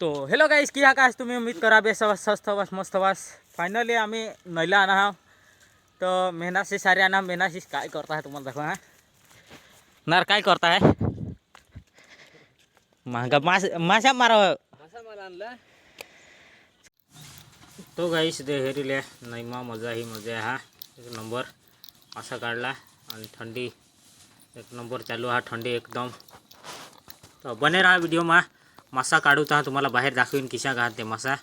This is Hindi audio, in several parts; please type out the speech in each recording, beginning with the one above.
तो हॅलो गाईस की आकाश तुम्ही उम्मीद करा बेस हवास स्वस्त हवास मस्त हवास फायनली आम्ही नैला आणा हा तर मेहनाशी सारे आणा. मेहनाशी काय करता है तुम्हाला दाखवा हा? नार काय करता है महागा मास मारा. मासा आणला. तो गाईस दे हेरिले नैमा मज़ा ही मज़ा हा. एक नंबर मासा काढला आणि थंडी एक नंबर चालू हा थंडी एकदम. तर बने राहा व्हिडिओमा मासा काढू तर तुम्हाला बाहेर दाखवीन किशा घात ते मासा.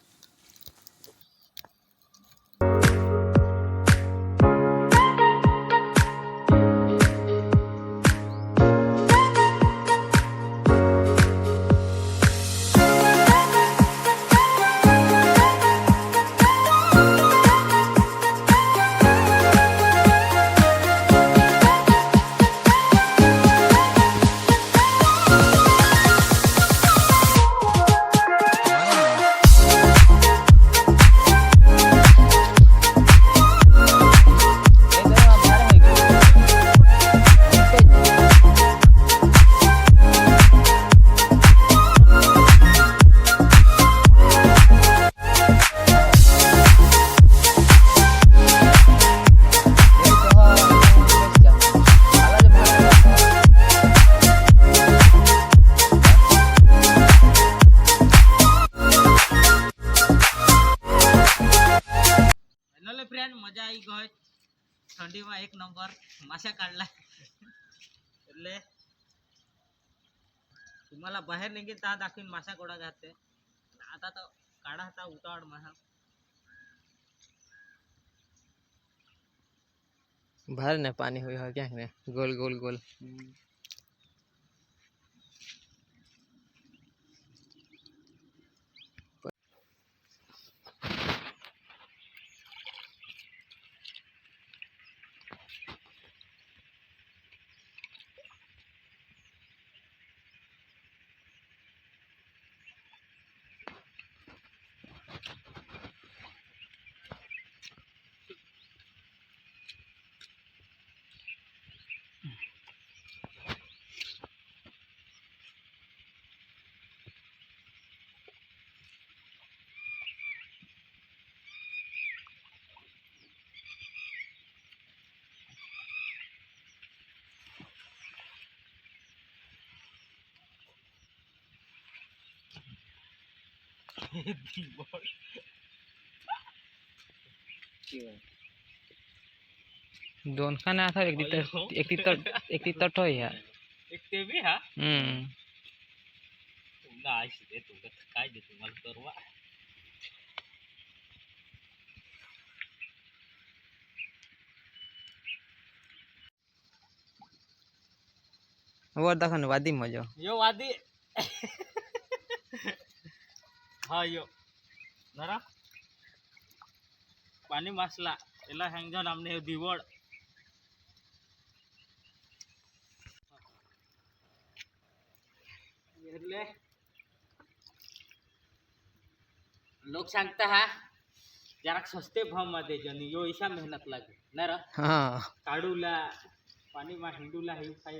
ઠંડીમાં એક નંબર માસા કાઢલા એટલે तुम्हाला बाहेर निघेल तर दाखवीन मासा कोडा घातते आता तर काढा आता उतावड मासा भर ने पानी हुई हो क्या ने गोल गोल गोल दोन खाना था एक ती अयो. एक ती तट एक ती तट हो या एक ते बी हा हम्म तुला आयश दे तुला काय दे तुम्हाला करवा देखो ने वादी मजो यो वादी ಹಾಂ यो ನರ ಪಾನಿ ಮಾಸ್ಲ ಎಲ್ಲ ಹೆಂಗೆ ನಮ್ಮನೆ लोग संगता है जरा सस्ते भाव मे जनी यो ईशा मेहनत लगे नर हा काढूला पाणी हिंडूला खाई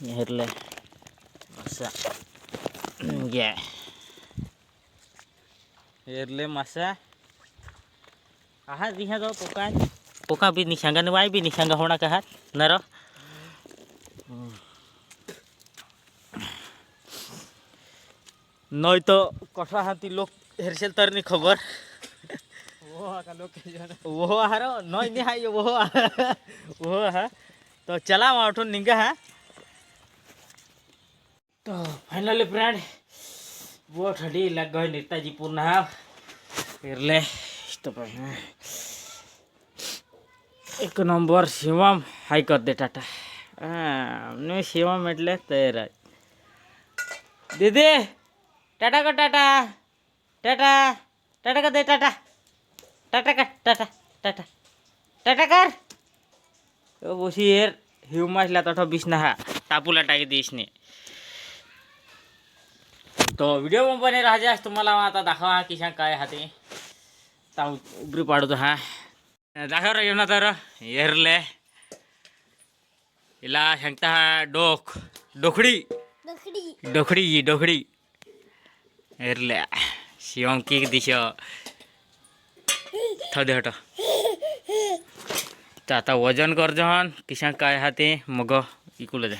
हेरले असा घ्या हेरले मासा आहात दिहा जाऊ पोका पोका बी निशांगा वाय बी निशांगा होणार का हात नर नय तो कठा हाती लोक हेरसेल तर नाही खबर वो हार नय नाही हाय वो वो हा तो चला मग उठून निघा हा तो फायनली फ्रेंड वो ठंडी लग गई नेताजी पूर्ण हा फिरले तो पाहिजे एक नंबर शिवम हाय कर दे टाटा। हा शिवम म्हटले तयार दीदी, टाटा कर टाटा। टाटा टाटा कर दे टाटा। टाटा कर, टाटा टाटा। टाटा कर। तो बसी यार हिवमासला तठो बिसना हा टापूला टाकी देशने तो व्हिडिओ बने राहायचे तुम्हाला आता दाखवा किशा काय हा ते ता उबरी पाडतो हा. दाखव रे येऊन तर. एरले हिला सांगता हा डोक. डोकडी. डोकडी. डोकडी एरल्या शिवम की दिश. थोडे हट. तर आता वज़न करजो हन किशा काय हा ते मग इकूल जा